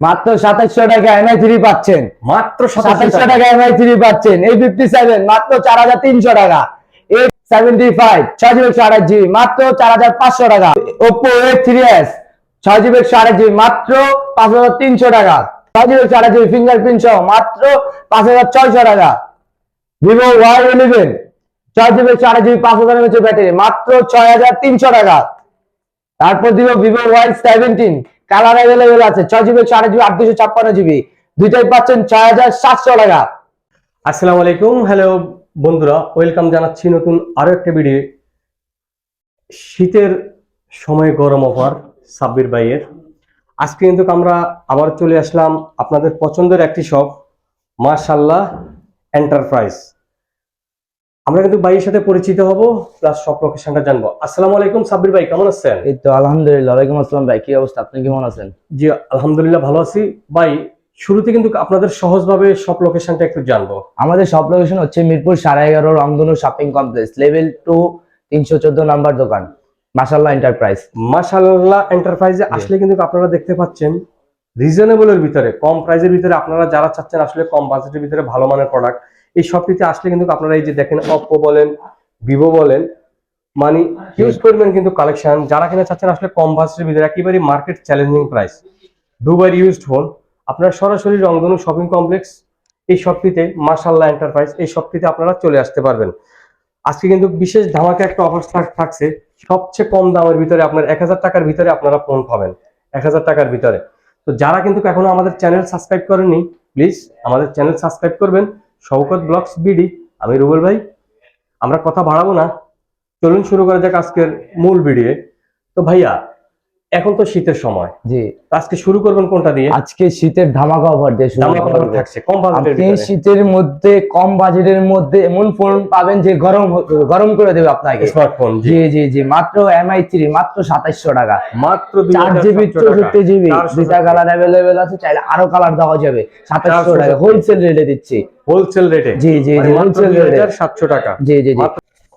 মাত্র সাতাশশো টাকা এমআই থ্রি পাচ্ছেন। মাত্র সাতাশশো টাকা। এমআই থ্রি পাচ্ছেন। এই ফিফটি সেভেন মাত্র চার হাজার তিনশো টাকা। এই সেভেন্টি ফাইভ ছয় জিবি একশো আঠাশ জিবি মাত্র চার হাজার পাঁচশো টাকা। ওপো এ থ্রি এস ছয় জিবি একশো আঠাশ জিবি মাত্র পাঁচ হাজার তিনশো টাকা। ছয় জিবি একশো আঠাশ জিবি ফিঙ্গারপ্রিন্ট সহ মাত্র পাঁচ হাজার ছয়শো টাকা। ভিভো ওয়াই ইলেভেন ছয় জিবি একশো আঠাশ জিবি পাঁচ হাজার এমএচ ব্যাটারি মাত্র ছয় হাজার তিনশো টাকা। তারপর দিব Vivo Y seventeen colour available আছে। ছয় জিবি আঠাশ জিবি আট দুশো ছাপ্পান্ন জিবি দুইটাই পাচ্ছেন ছয় হাজার সাতশো টাকা। আসসালামু আলাইকুম। হ্যালো বন্ধুরা। ওয়েলকাম জানাচ্ছি নতুন আরও একটা ভিডিও শীতের সময় গরম অফার সাব্বির ভাইয়ের। আজকে কিন্তু আমরা আবার চলে আসলাম আপনাদের পছন্দের একটি শপ মার্শাল্লাহ এন্টারপ্রাইজ আমরা কিন্তু ভাইয়ের সাথে পরিচিত হব প্লাস সব লোকেশনটা জানব। আসসালামু আলাইকুম সাব্বির ভাই কেমন আছেন? এই তো আলহামদুলিল্লাহ ওয়ালাইকুম আসসালাম ভাই কি অবস্থা? আপনি কেমন আছেন? জি আলহামদুলিল্লাহ ভালো আছি। ভাই শুরুতে কিন্তু আপনাদের সহজভাবে সব লোকেশনটা একটু জানব। আমাদের সব লোকেশন হচ্ছে মিরপুর সাড়ে এগারো রংধনু শপিং কমপ্লেক্স লেভেল টু তিনশো চোদ্দ নাম্বার দোকান। মাসাল্লাহ এন্টারপ্রাইজ মাশাআল্লাহ এন্টারপ্রাইজে আসলে কিন্তু আপনারা দেখতে পাচ্ছেন রিজনেবলের ভিতরে কম প্রাইসের ভিতরে আপনারা যারা চাচ্ছেন আসলে কম বাজেটের ভিতরে ভালো মানের প্রোডাক্ট এই সবটিতে আসলে কিন্তু আপনারা এই যে দেখেন অপ্পো বলেন ভিভো বলেন মানে হিউজ পরিমাণ কিন্তু কালেকশন যারা কিনা চাচ্ছেন আসলে কম বাজেটের ভিতরে একেবারে মার্কেট চ্যালেঞ্জিং প্রাইস দুবার ইউজড ফোন আপনার সরাসরি রংধনু শপিং কমপ্লেক্স এই শপটিতে মাশাল্লাহ এন্টারপ্রাইজ এই শপটিতে আপনারা চলে আসতে পারবেন। আজকে কিন্তু বিশেষ ধামাকা একটা অফার থাকছে। সবচেয়ে কম দামের ভিতরে আপনার এক হাজার টাকার ভিতরে আপনারা ফোন পাবেন এক হাজার টাকার ভিতরে। তো যারা কিন্তু এখনও আমাদের চ্যানেল সাবস্ক্রাইব করেননি প্লিজ আমাদের চ্যানেল সাবস্ক্রাইব করবেন। Shawkat blocks BD. আমি রুবেল ভাই, আমরা কথা বাড়াবো না। চলুন শুরু করা যাক আজকের মূল ভিডিও তো ভাইয়া এখন তো শীতের সময়। জি। আজকে শুরু করবেন কোনটা দিয়ে? আজকে শীতের ধামাকা অফার দিয়ে শুরু দামে করব। কত থাকছে কম বাজেটের আপনি শীতের মধ্যে কম বাজেটের মধ্যে এমন ফোন পাবেন যে গরম গরম করে দেবে আপনাকে। স্মার্টফোন জি। জি জি মাত্র এমআই থ্রি মাত্র সাতাশশো টাকা। মাত্র চার জিবি চৌষট্টি জিবি দুইটা কালার অ্যাভেলেবেল আছে চাইলে আরও কালার দেওয়া যাবে। সাতাশশো টাকা হোলসেল রেটে দিচ্ছি। হোলসেল রেটে জি জি জি হোলসেল রেটে সাতশো টাকা। জি জি জি।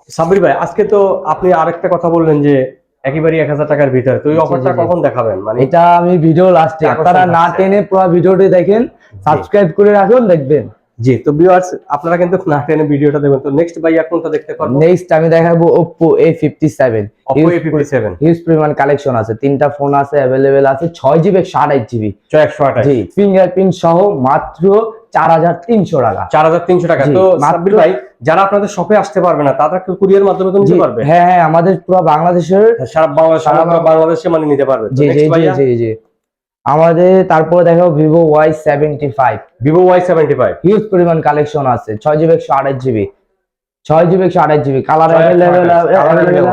সাবির ভাই আজকে তো আপনি আরেকটা কথা বললেন যে একেবারে এক হাজার টাকার ভিতরে। তো অফারটা। কখন দেখাবেন? মানে এটা আমি ভিডিও লাস্টে আপনারা না টেনে পুরো ভিডিওটি দেখেন সাবস্ক্রাইব করে রাখুন দেখবেন। জি তো ভিউয়ার্স আপনারা কিন্তু না টেনে ভিডিওটা দেখবেন। তো নেক্সট ভাই কোনটা দেখতে পারব নেক্সট আমি দেখাবো Oppo A57 Oppo A57 huge পরিমাণ কালেকশন আছে। তিনটা ফোন আছে অ্যাভেলেবেল আছে ছয় জিবি একশো আঠাশ জিবি একশো আঠাশ। জি ফিঙ্গারপ্রিন্ট সহ মাত্র চার হাজার তিনশো টাকা। চার হাজার তিনশো টাকা। তো সাব্বির ভাই যারা আপনাদের শপে আসতে পারবে না তারা কুরিয়ার মাধ্যমে তো নিতে পারবে? হ্যাঁ হ্যাঁ আমাদের পুরো বাংলাদেশের সারা সারা বাংলাদেশে মানে নিতে পারবে। জি জি জি জি জি। আমাদের তারপরে দেখো Vivo Y seventy five Vivo Y seventy five huge পরিমাণ কালেকশন আছে ছয় জিবি একশো আঠাশ জিবি ছয় জিবি একশো আঠাশ জিবি। Colour available.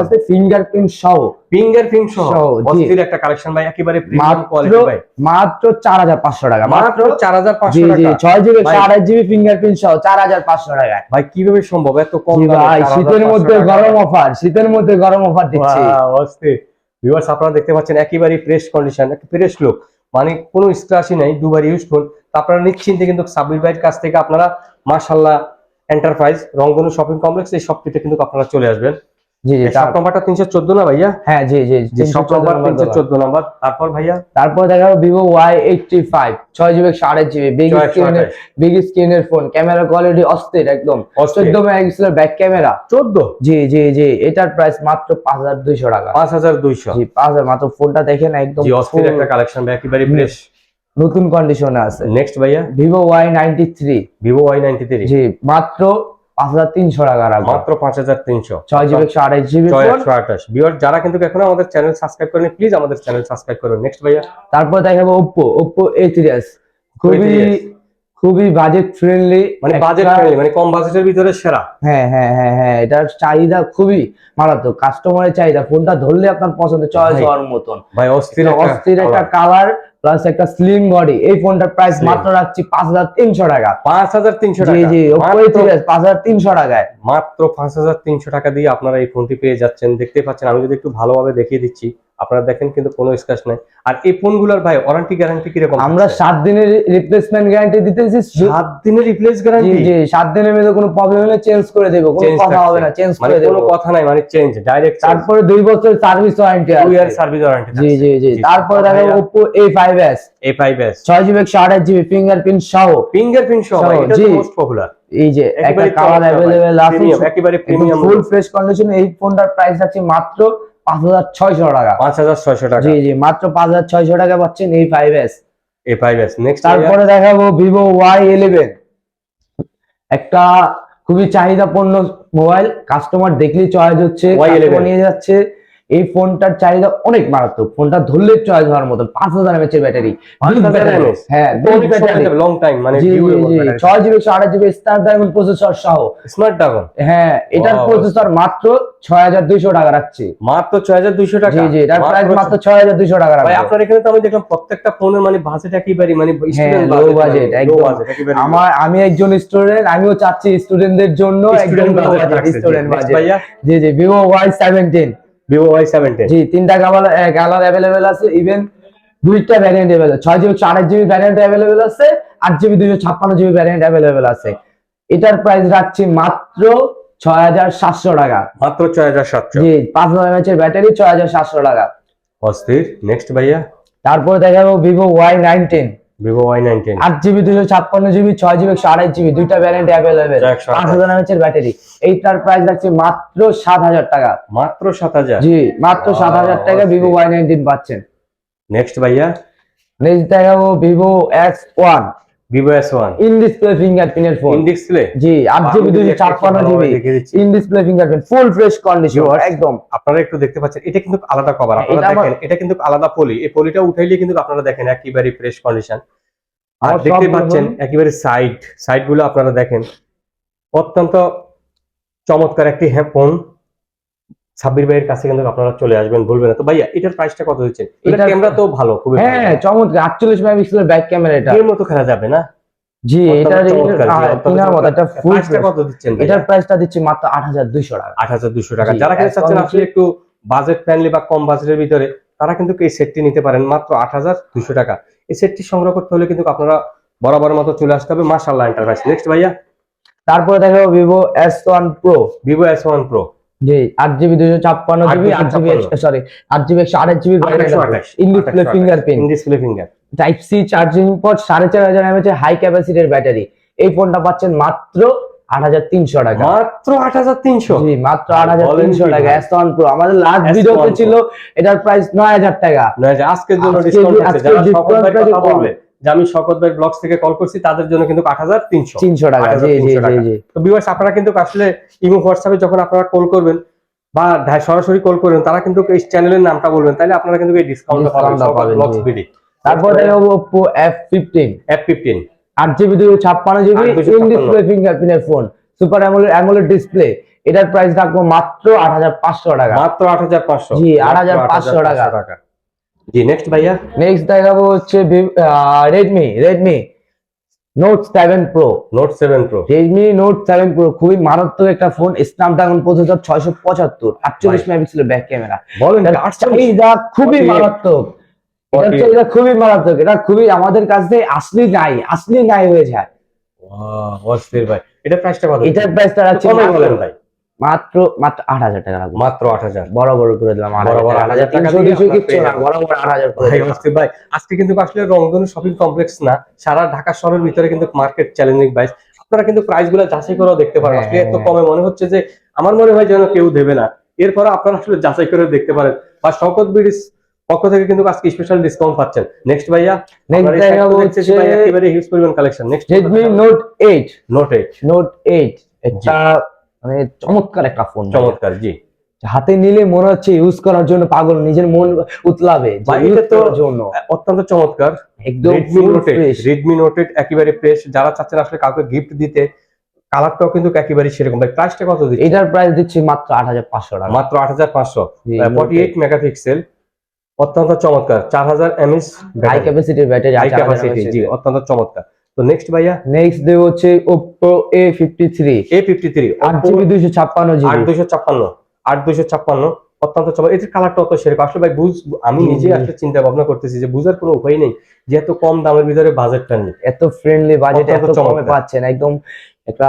আছে ফিঙ্গারপ্রিন্ট সহ। ফিঙ্গার ফিং সহ অস্থির একটা কালেকশন ভাই একেবারে প্রিমিয়াম কোয়ালিটি ভাই। মাত্র চার হাজার পাঁচশো টাকা। মাত্র চার হাজার জি পাঁচশো জি টাকা। ছয় জিবি একশো ভাই। আঠাশ জিবি ফিঙ্গারপ্রিন্ট সহ চার হাজার পাঁচশো টাকায় ভাই কীভাবে সম্ভব? এত কম ভাই শীতের মধ্যে গরম অফার শীতের মধ্যে গরম অফার দিচ্ছি। অস্থির। ভিউয়ার্স আপনারা দেখতে পাচ্ছেন একেবারে ফ্রেশ কন্ডিশন একটা ফ্রেশ লুক মানে কোনো স্ক্র্যাচই নাই দুবার ইউজ ইউজফুল আপনারা নিশ্চিন্তে কিন্তু সাব্বির ভাইয়ের কাছ থেকে আপনারা মাশাল্লাহ এন্টারপ্রাইজ রংধনু শপিং কমপ্লেক্স এই শপটিতে কিন্তু আপনারা চলে আসবেন। জি জি শপ নাম্বারটা তিনশো চোদ্দ না ভাইয়া? হ্যাঁ জি জি যে শপ নাম্বার নম্বর তিনশো দোকান। চোদ্দ নাম্বার। তারপর ভাইয়া? তারপর ভিভো ওয়াই এইটটি ফাইভ ছয় জিবি একশো আঠাশ জিবি বিগ স্ক্রিনের বিগ স্ক্রিনের ফোন ক্যামেরা কোয়ালিটি অস্থির একদম। অস্থির। চোদ্দ মেগাপিক্সেলের ব্যাক ক্যামেরা চোদ্দ? জি জি জি এটার প্রাইস মাত্র পাঁচ হাজার দুইশো টাকা। পাঁচ হাজার দুইশো। জি পাঁচ হাজার মাত্র ফোনটা দেখেন একদম জি অস্থির একটা কালেকশন একেবারে ফ্রেশ নতুন কন্ডিশনে আছে। নেক্সট ভাইয়া? Vivo Y ninety three Vivo Y ninety three জি মাত্র পাঁচ হাজার তিনশো টাকা মাত্র পাঁচ হাজার তিনশো। ছয় জিবি একশো আঠাশ জিবি একশো আঠাশ। ভিউয়ার যারা কিন্তু এখনও আমাদের চ্যানেল সাবস্ক্রাইব করেনি প্লিজ আমাদের চ্যানেল সাবস্ক্রাইব করুন। নেক্সট ভাইয়া? তারপর দেখাবো ওপ্পো ওপ্পো এ থ্রি খুবই খুবই বাজেট ফ্রেন্ডলি মানে বাজেট ফ্রেন্ডলি মানে কম বাজেটের ভিতরে সেরা। হ্যাঁ হ্যাঁ হ্যাঁ হ্যাঁ এটার চাহিদা খুবই মারাত্মক। কাস্টমারের চাহিদা ফোনটা ধরলে আপনার পছন্দ চয়েস হওয়ার মতন। ভাই অস্থির অস্থির একটা কালার প্লাস একটা স্লিম বডি এই ফোনটার প্রাইস মাত্র রাখছি পাঁচ হাজার তিনশো টাকা। পাঁচ হাজার তিনশো জি টাকা। জি পাঁচ হাজার তিনশো টাকায়। মাত্র পাঁচ হাজার তিনশো টাকা দিয়ে আপনারা এই ফোনটি পেয়ে যাচ্ছেন। দেখতে পাচ্ছেন আমি যদি একটু ভালোভাবে দেখিয়ে দিচ্ছি। আপনারা দেখেন কিন্তু কোনো স্ক্র্যাচ নাই। আর এই ফোনগুলোর ভাই ওয়ারেন্টি গ্যারান্টি কীরকম আমরা থাকছে? সাত দিনের রিপ্লেসমেন্ট গ্যারান্টি দিতেছি। সাত দিনের রিপ্লেস গ্যারান্টি জি সাত দিনের মধ্যে কোনো প্রবলেম হলে চেঞ্জ করে দেবো কোনো কথা হবে না চেঞ্জ মানে করে দেবো। কোনো কথা নাই মানে চেঞ্জ ডাইরেক্ট তারপরে দুই বছর সার্ভিস ওয়ারেন্টি টু ইয়ার আছে। সার্ভিস ওয়ারেন্টি জি জি জি তারপরে দেখো Oppo A5s এই ফাইভ এস ছয় জিবি একশো আঠাশ জিবি ফিঙ্গারপ্রিন্ট সহ। ফিঙ্গারপ্রিন্ট সহ এটা তো মোস্ট পপুলার এই যে একটা কালার অ্যাভেলেবেল আছে। একেবারে প্রিমিয়াম ফুল ফ্রেশ কন্ডিশন এই ফোনটার প্রাইস আছে মাত্র পাঁচ হাজার ছয়শো টাকা। পাঁচ হাজার ছয়শো টাকা। জি জি মাত্র পাঁচ হাজার ছয়শো টাকা পাচ্ছেন এই ফাইভ এস এই ফাইভ এস নেক্সট তারপরে দেখাবো ভিভো ওয়াই ইলেভেন একটা খুবই চাহিদা চাহিদাপূর্ণ মোবাইল কাস্টমার দেখলেই চয়েস হচ্ছে Y11 নিয়ে যাচ্ছে। এই ফোনটার চাহিদা অনেক মারাত্মক। ফোনটা ধরলে চয়েস হওয়ার মতো পাঁচ হাজার এমএচ এর ব্যাটারি। হ্যাঁ লং টাইম মানে ছয় জিবি একশো আঠাশ জিবি স্ন্যাপড্রাগন প্রসেসর সহ। স্মার্ট ড্রাগন হ্যাঁ এটার প্রসেসর মাত্র ছয় হাজার দুইশো টাকা রাখছি। মাত্র ছয় হাজার দুইশো টাকা? জি জি এটার প্রাইস মাত্র মাত্র ছয় হাজার দুইশো টাকা ভাই আপনার এখানে তো আমি দেখলাম প্রত্যেকটা ফোনের মানে বাজেট একেবারে মানে হ্যাঁ লো বাজেট মানে, একদম। আমার আমি একজন স্টুডেন্ট আমিও চাচ্ছি স্টুডেন্টদের জন্য একদম। স্টুডেন্ট বাজেট জি জি Vivo Y seventeen Vivo Y seventeen জি তিনটা কালার কালার অ্যাভেলেবেল আছে ইভেন দুইটা ভ্যারিয়েন্ট অ্যাভেলেবেল ছয় জিবি আঠাশ জিবি ভ্যারিয়েন্ট অ্যাভেলেবেল আছে আট জিবি দুইশো ছাপ্পান্ন জিবি ভ্যারিয়েন্ট অ্যাভেলেবেল আছে। এটার প্রাইস রাখছি মাত্র ছয় হাজার সাতশো টাকা। মাত্র ছয় হাজার সাতশো। জি পাঁচ হাজার এমএচ ব্যাটারি ছয় হাজার সাতশো টাকা। অস্থির। নেক্সট ভাইয়া। তারপর দেখাবো Vivo Y nineteen Vivo Y nineteen আট জিবি দুশো ছাপ্পান্ন জিবি ছয় জিবি একশো আড়াই জিবি দুইটা ভ্যারিয়েন্ট অ্যাভেলেবেল পাঁচ হাজার এমএচ এর ব্যাটারি এইটার প্রাইস রাখছে মাত্র সাত হাজার টাকা। মাত্র সাত হাজার? জি মাত্র সাত হাজার টাকা ভিভো। ওয়াই নাইনটিন পাচ্ছেন। নেক্সট ভাইয়া। নেক্সট দেখাবো Vivo X one Vivo S one in display ফিঙ্গারপ্রিন্টের phone in display জি আট জিবি দুশো ছাপ্পান্ন জিবি দেখে দিচ্ছি। In display fingerprint full fresh condition একদম। আপনারা একটু দেখতে পাচ্ছেন এটা কিন্তু আলাদা কভার হ্যাঁ, আপনারা দেখেন এটা কিন্তু আলাদা পলি এই পলিটা উঠাইলে কিন্তু আপনারা দেখেন একেবারে ফ্রেশ কন্ডিশন আর দেখতে পাচ্ছেন একেবারে সাইড সাইডগুলো আপনারা দেখেন। অত্যন্ত চমৎকার একটি হ্যাঁ ফোন সাব্বির ভাইয়ের কাছে কিন্তু আপনারা চলে আসবেন ভুলবেন না। তো ভাইয়া এটার প্রাইসটা কত দিচ্ছেন? এটা ক্যামেরা তো ভালো খুবই হ্যাঁ চমৎকার আটচল্লিশ মেগাপিক্সেলের ব্যাক ক্যামেরা এটা। এর মতো খেলা যাবে না? জি এটা কিনার মতো। এটা ফুল প্রাইসটা কত দিচ্ছেন এটার প্রাইসটা দিচ্ছি মাত্র আট হাজার দুইশো টাকা। আট হাজার দুশো টাকা। যারা কিনা একদম চাচ্ছেন আসলে একটু বাজেট ফ্রেন্ডলি বা কম বাজেটের ভিতরে তারা কিন্তু এই সেটটি নিতে পারেন মাত্র আট হাজার দুশো টাকা। এই সেটটি সংগ্রহ করতে হলে কিন্তু আপনারা বরাবর মতো চলে আসতে হবে মাশাল্লাহ এন্টারপ্রাইজ নেক্সট ভাইয়া। তারপরে Vivo S one Pro Vivo S one জি আট জিবি দুশো ছাপ্পান্ন জিবি আট জিবি সরি আট জিবি একশো আঠাশ। GB in display fingerprint display finger type C charging port সাড়ে চার হাজার এমএচ হাই ক্যাপাসিটির ব্যাটারি এই ফোনটা পাচ্ছেন মাত্র আট হাজার তিনশো টাকা। মাত্র আট হাজার তিনশো? জি মাত্র আট হাজার তিনশো টাকা। ভাই? প্রো আমাদের লাস্ট S1 ভিডিওতে। ছিল এটার প্রাইস নয় হাজার টাকা। আজকের জন্য ডিসকাউন্ট আছে যারা ভাই কথা বলবে। যে আমি শকত ভাই ব্লগস থেকে কল করছি তাদের জন্য কিন্তু আট হাজার তিনশো। তিনশো টাকা জি জি 8,300 জি টাকা। জি। তো ভিউয়ার্স আপনারা কিন্তু আসলে ইমো হোয়াটসঅ্যাপে যখন আপনারা কল করবেন বা সরাসরি কল করবেন তারা কিন্তু এই চ্যানেলের নামটা বলবেন তাহলে আপনারা কিন্তু এই ডিসকাউন্টটা পাবেন ব্লগস বিডি তারপর Oppo F fifteen F fifteen আট জিবি দুশো ছাপ্পান্ন GB 8 in display ফিঙ্গারপ্রিন্টের phone super AMOLED AMOLED display এটার প্রাইস রাখব মাত্র আট হাজার পাঁচশো টাকা। মাত্র আট হাজার পাঁচশো। জি, 8,500 টাকা। জি নেক্সট ভাইয়া? নেক্সট দেখাবো হচ্ছে Redmi Redmi Note seven Pro Note seven Pro Redmi Note seven Pro খুবই মারাত্মক একটা ফোন স্ন্যাপড্রাগন প্রসেসর ছয়শো পঁচাত্তর আটচল্লিশ মেগাপিক্সেলের ব্যাক ক্যামেরা বলেন চাহিদা খুবই মারাত্মক। এটার 48 চাহিদা খুবই মারাত্মক। এটা খুবই আমাদের কাছে আসলি নাই আসলি নাই হয়ে যায়। অস্থির ভাই। এটা প্রাইসটা কত? এটার প্রাইসটা কমে বলেন ভাই। মাত্র মাত্র আট হাজার টাকা রাখব মাত্র আট হাজার। বড় বড় করে দিলাম আট বড় বড় হাজার টাকা 8,000 টাকা তিনশো দিয়ে দুশো আপনার কিচ্ছু না। বড় বড় আট হাজার ভাই আজকে কিন্তু আসলে রংধনু শপিং কমপ্লেক্স না সারা ঢাকা শহরের ভিতরে কিন্তু মার্কেট চ্যালেঞ্জিং প্রাইস আপনারা কিন্তু প্রাইসগুলো যাচাই করেও দেখতে পারেন। হ্যাঁ, আসলে এত। কমে মনে হচ্ছে যে আমার মনে হয় যেন কেউ দেবে না। এরপরে আপনারা আসলে যাচাই করে দেখতে পারেন। বা শকত বিডিস পক্ষ থেকে কিন্তু আজকে স্পেশাল ডিসকাউন্ট পাচ্ছেন। নেক্সট ভাইয়া Next আপনার এই site দেখাবো তো দেখতেছি ভাই একেবারে হিউজ পরিমাণ collection next Redmi Note eight Note eight Note eight একটা মানে চমৎকার একটা ফোন চমৎকার জি। হাতে নিলে মনে হচ্ছে ইউজ করার জন্য পাগল নিজের মন উতলাবে জন্য। অত্যন্ত চমৎকার। একদম Redmi full Note fresh। Redmi Note একেবারে ফ্রেশ যারা চাচ্ছেন আসলে কাউকে গিফট দিতে কালারটাও কিন্তু একেবারে সেরকম। ভাই প্রাইসটা কত দিচ্ছে এটার প্রাইস দিচ্ছি মাত্র আট হাজার পাঁচশো টাকা। মাত্র আট হাজার পাঁচশো। Forty eight megapixel. অত্যন্ত চমৎকার। চার হাজার এমএস হাই ক্যাপাসিটির ব্যাটারি হাই ক্যাপাসিটি জি অত্যন্ত চমৎকার। তো নেক্সট ভাইয়া? নেক্সট দেব হচ্ছে Oppo A53 A fifty three আট জিবি দুইশো ছাপ্পান্ন আট জিবি দুশো ছাপ্পান্ন আট দুশো ছাপ্পান্ন অত্যন্ত চমৎকার। এটার কালারটা অত সেরকম। আসলে ভাই বুঝ আমি নিজে আসলে চিন্তা ভাবনা করতেছি যে বুঝার কোনো উপায় নেই যে এত কম দামের ভিতরে বাজেটটা নেই। এত ফ্রেন্ডলি বাজেট এত কমে পাচ্ছেন একদম একটা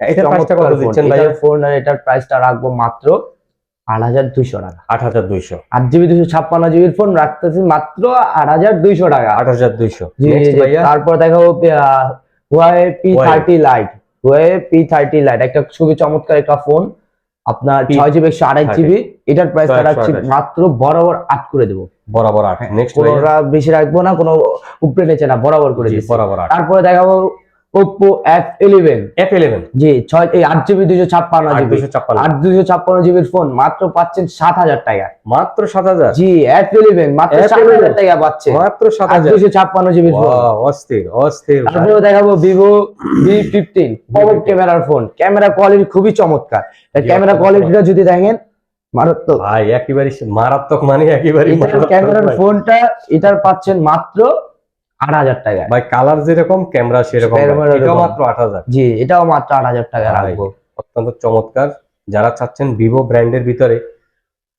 এটার প্রাইসটা কত। দিচ্ছেন ভাই ফোন আর এটার প্রাইসটা রাখব মাত্র আট হাজার দুইশো টাকা। আট হাজার দুইশো। আট জিবি দুশো ছাপ্পান্ন জিবির ফোন রাখতেছি মাত্র আট হাজার দুইশো টাকা। আট হাজার দুইশো। তারপর দেখাবো Huawei P thirty lite Huawei P thirty lite একটা খুবই চমৎকার একটা ফোন আপনার ছয় জিবি একশো আড়াই জিবি। এটার প্রাইস রাখছি মাত্র বরাবর আট করে দেবো। বরাবর আট। নেক্সট বেশি রাখব না কোনো উপরে নিচে না বরাবর করে দিচ্ছি। বরাবর তারপরে দেখাবো Oppo F eleven F eleven জি ছয় এই আট জিবি দুশো ছাপ্পান্ন জিবি আট দুশো ছাপ্পান্ন জিবির ফোন মাত্র পাচ্ছেন সাত হাজার টাকা। মাত্র সাত হাজার? জি এফ ইলেভেন মাত্র সাত হাজার টাকা পাচ্ছে। মাত্র সাত হাজার। দুশো ছাপ্পান্ন জিবির ফোন অস্থির অস্থির তারপরে দেখাবো ভিভো ভি ফিফটিন পকেট ক্যামেরার ফোন ক্যামেরা কোয়ালিটি খুবই চমৎকার। ক্যামেরা কোয়ালিটিটা যদি দেখেন মারাত্মক। ভাই একেবারে মারাত্মক মানে একেবারে ক্যামেরার ফোনটা এটার পাচ্ছেন মাত্র আট হাজার টাকা। ভাই কালার যেরকম ক্যামেরা সেরকম এটাও মাত্র আট হাজার। জি এটাও মাত্র আট হাজার টাকা। রাখব। অত্যন্ত চমৎকার। যারা চাচ্ছেন ভিভো ব্র্যান্ডের ভিতরে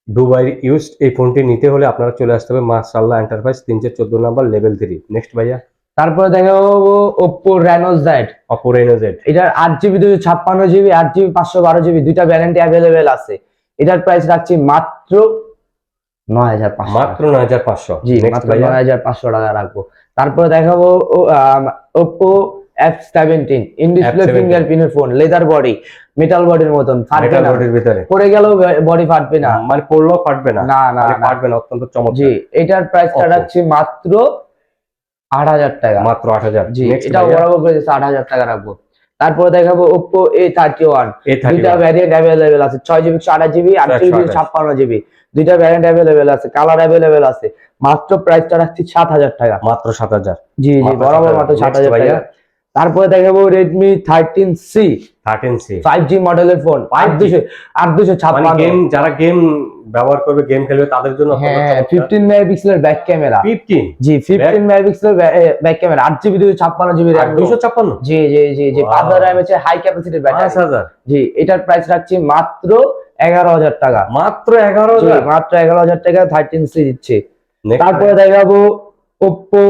দুবাই ইউজ এই ফোনটি নিতে হলে আপনারা চলে আসতে হবে মাসাল্লাহ এন্টারপ্রাইজ তিনশো চোদ্দ নাম্বার লেভেল থ্রি নেক্সট ভাইয়া। তারপরে দেখাবো Oppo Reno Z Oppo Reno Z এটার আট জিবি দুশো ছাপ্পান্ন জিবি আট জিবি পাঁচশো বারো জিবি দুইটা ভ্যারেন্টি অ্যাভেলেবেল আছে। এটার প্রাইস রাখছি মাত্র নয় হাজার পাঁচশো। মাত্র নয় হাজার পাঁচশো। জি মাত্র নয় হাজার পাঁচশো টাকা রাখব। তারপরে দেখাবো Oppo F seventeen in display F17 ফিঙ্গারপ্রিন্টের ফোন লেদার বডি মেটাল বডির মতন ফাটবে না। বডির ভিতরে। পড়ে গেলেও বডি ফাটবে না। মানে পড়লেও ফাটবে না। না না। ফাটবে না অত্যন্ত জি এটার প্রাইস কাটাচ্ছি রাখছি মাত্র আট হাজার টাকা। মাত্র আট হাজার। জি এটা বরাবর করে আট হাজার টাকা রাখব। তারপরে দেখাবো ওপো এ থার্টি ওয়ান দুইটা ভ্যারিয়েন্ট অ্যাভেলেবেল আছে। ছয় জিবি আঠাশ জিবি আট জিবি 128 ছাপ্পান্ন জিবি দুইটা ভ্যারিয়েন্ট অ্যাভেলেবেল আছে কালার অ্যাভেলেবেল আছে। মাত্র প্রাইসটা রাখছি সাত হাজার টাকা। মাত্র সাত হাজার। জি জি বরাবর মাত্র সাত হাজার ভাইয়া। টাকা। তারপরে দেখাবো Redmi thirteen C thirteen C five G মডেলের ফোন আট 5G দুশো আট দুশো মানে ছাপ্পান্ন গেম যারা গেম ব্যবহার করবে গেম খেলবে তাদের জন্য হ্যাঁ ফিফটিন মেগাপিক্সেলের ব্যাক ক্যামেরা ফিফটিন জি ফিফটিন মেগাপিক্সেলের ব্যাক ক্যামেরা আট জিবি দুশো ছাপ্পান্ন জিবি র্যাম দুশো ছাপ্পান্ন? জি জি জি জি পাঁচ হাজার এমএচ হাই ক্যাপাসিটির পাঁচ ব্যাটারি হাজার? জি এটার প্রাইস রাখছি মাত্র এগারো হাজার টাকা। মাত্র এগারো হাজার? মাত্র এগারো হাজার টাকা থার্টিন সি দিচ্ছে। তারপরে দেখাবো Oppo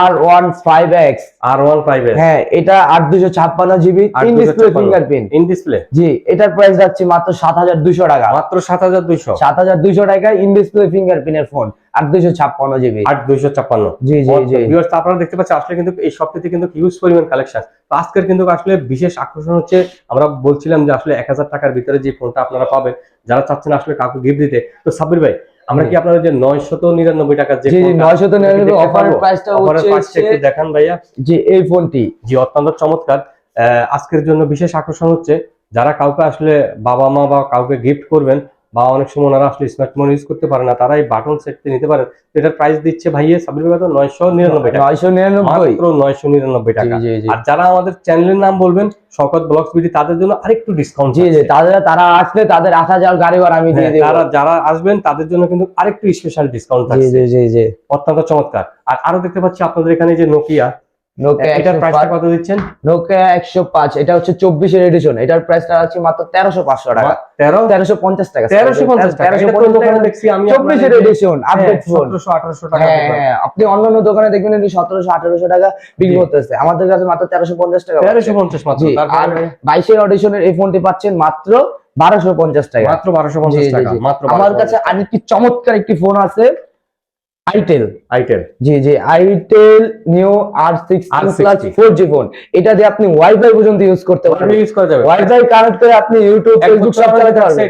R one five X R one five হ্যাঁ এটা আট দুশো ছাপ্পান্ন GB in display fingerprint in display জি এটার প্রাইস যাচ্ছে মাত্র সাত হাজার দুশো টাকা। মাত্র সাত হাজার দুইশো? সাত হাজার দুশো টাকা ইন ডিসপ্লে ফিঙ্গারপ্রিন্টের ফোন আট দুশো ছাপ্পান্ন জিবি। আট দুইশো ছাপ্পান্ন। জি জি জি। আপনারা দেখতে পাচ্ছেন আসলে কিন্তু এই সপ্তাহে কিন্তু হিউজ পরিমাণ কালেকশন তো আজকের কিন্তু আসলে বিশেষ আকর্ষণ হচ্ছে আমরা বলছিলাম যে আসলে এক হাজার টাকার ভিতরে যে ফোনটা আপনারা পাবেন যারা চাচ্ছেন আসলে কাউকে গিফট দিতে। তো সাব্বির ভাই আমরা কি আপনাদের যে নয়শত নিরানব্বই টাকার যে জি জি ফোনটা- নয়শত নিরানব্বই দেখতে অফারের প্রাইসটা হচ্ছে একটু দেখান ভাইয়া। যে এই ফোনটি জি অত্যন্ত চমৎকার। আহ, আজকের জন্য বিশেষ আকর্ষণ হচ্ছে যারা কাউকে আসলে বাবা মা বা কাউকে গিফট করবেন বা অনেক সময় ওনারা আসলে স্মার্টফোন ইউজ করতে পারে না তারা এই বাটন সেটটি নিতে পারেন। এটার প্রাইস দিচ্ছে ভাইয়া সাবির ভাই নয়শো নিরানব্বই টাকা। নয়শো নিরানব্বই। মাত্র নয়শো নিরানব্বই টাকা। আর যারা আমাদের চ্যানেলের নাম বলবেন শকত ব্লগস বিডি তাদের জন্য আরেকটু ডিসকাউন্ট জি জি তাদের তারা আসলে তাদের আসা যাওয়ার গাড়ি ভাড়া আমি দিয়ে দেবো। তারা যারা আসবেন তাদের জন্য কিন্তু আরেকটু স্পেশাল ডিসকাউন্ট থাকছে জি জি জি। অত্যন্ত চমৎকার। আর আরও দেখতে পাচ্ছি আপনাদের এখানে যে নোকিয়া নোকিয়া এটার একশো প্রাইসটা পাঁচ কত দিচ্ছেন? নোকিয়া একশো পাঁচ এটা হচ্ছে এডিশন এটার প্রাইসটা আছে মাত্র তেরোশো পাঁচশো টাকা। টাকা এটা দোকানে দেখছি আমি চব্বিশের এডিশন আপডেট ফোন সতেরোশো আঠারোশো টাকা হ্যাঁ হ্যাঁ আপনি অন্যান্য দোকানে দেখবেন এটি সতেরোশো আঠারোশো টাকা বিক্রি করতেছে। আমাদের কাছে মাত্র তেরোশো পঞ্চাশ টাকা তেরোশো পাচ্ছেন। পঞ্চাশ মাত্র আর তারপরে বাইশের অডিশনের এই ফোনটি পাচ্ছেন মাত্র বারোশো পঞ্চাশ টাকা। মাত্র বারোশো পঞ্চাশ টাকা মাত্র আমার কাছে আরেকটি চমৎকার একটি ফোন আছে আইটেল আইটেল জি জি itel new R six R60 plus four G phone এটা দিয়ে আপনি ওয়াইফাই পর্যন্ত ইউজ করতে পারবেন। ইউজ করা যাবে। ওয়াইফাই কানেক্ট করে আপনি ইউটিউব ফেসবুক সব চালাতে পারবেন?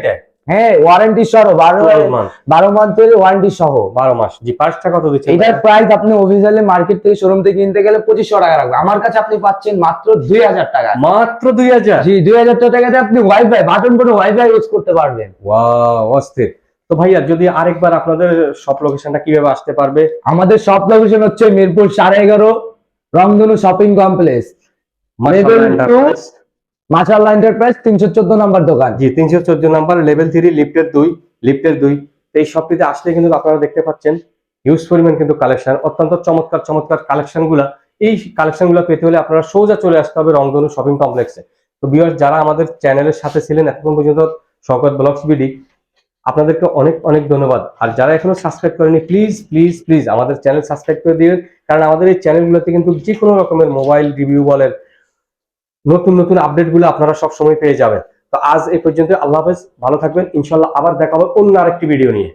হ্যাঁ ওয়ারেন্টি সহ বারো 12 month, বারো মান্থের ওয়ারেন্টি সহ। বারো মাস। জি পাঁচটা কত দিচ্ছে এটার প্রাইস আপনি অফিসিয়ালি মার্কেট থেকে শোরুম থেকে কিনতে গেলে পঁচিশশো টাকা রাখবে আমার কাছে আপনি পাচ্ছেন মাত্র দুই হাজার টাকা। মাত্র দুই হাজার? জি দুই হাজার টাকাতে আপনি ওয়াইফাই বাটন করে ওয়াইফাই ইউজ করতে পারবেন। ওয়াও অস্থির। তো ভাইয়া যদি আরেকবার আপনাদের সব লোকেশনটা কীভাবে আসতে পারবে? আমাদের শপ লোকেশন হচ্ছে মিরপুর সাড়ে এগারো রংধনু শপিং কমপ্লেক্স এন্টারপ্রাইজ তিনশো চোদ্দ নম্বর দোকান। জি তিনশো চোদ্দ নাম্বার লেভেল থ্রি লিফটের দুই লিফটের দুই। এই শপটিতে আসলে কিন্তু আপনারা দেখতে পাচ্ছেন হিউজ পরিমাণ কিন্তু কালেকশন অত্যন্ত চমৎকার চমৎকার কালেকশনগুলা। এই কালেকশনগুলো পেতে হলে আপনারা সোজা চলে আসতে হবে রংধনু শপিং কমপ্লেক্সে তো বিয়ার যারা আমাদের চ্যানেলের সাথে ছিলেন এতক্ষণ পর্যন্ত শকত ব্লগস বিডি আপনাদেরকে অনেক অনেক ধন্যবাদ। আর যারা এখনও সাবস্ক্রাইব করেনি প্লিজ প্লিজ প্লিজ আমাদের চ্যানেল সাবস্ক্রাইব করে দিবেন। কারণ আমাদের এই চ্যানেলগুলোতে কিন্তু যে কোনো রকমের মোবাইল রিভিউ বলেন, নতুন নতুন আপডেটগুলো আপনারা সব সময় পেয়ে যাবেন। তো আজ এই পর্যন্ত, আল্লাহ হাফেজ, ভালো থাকবেন। ইনশাল্লাহ আবার দেখা হবে অন্য আরেকটি ভিডিও নিয়ে।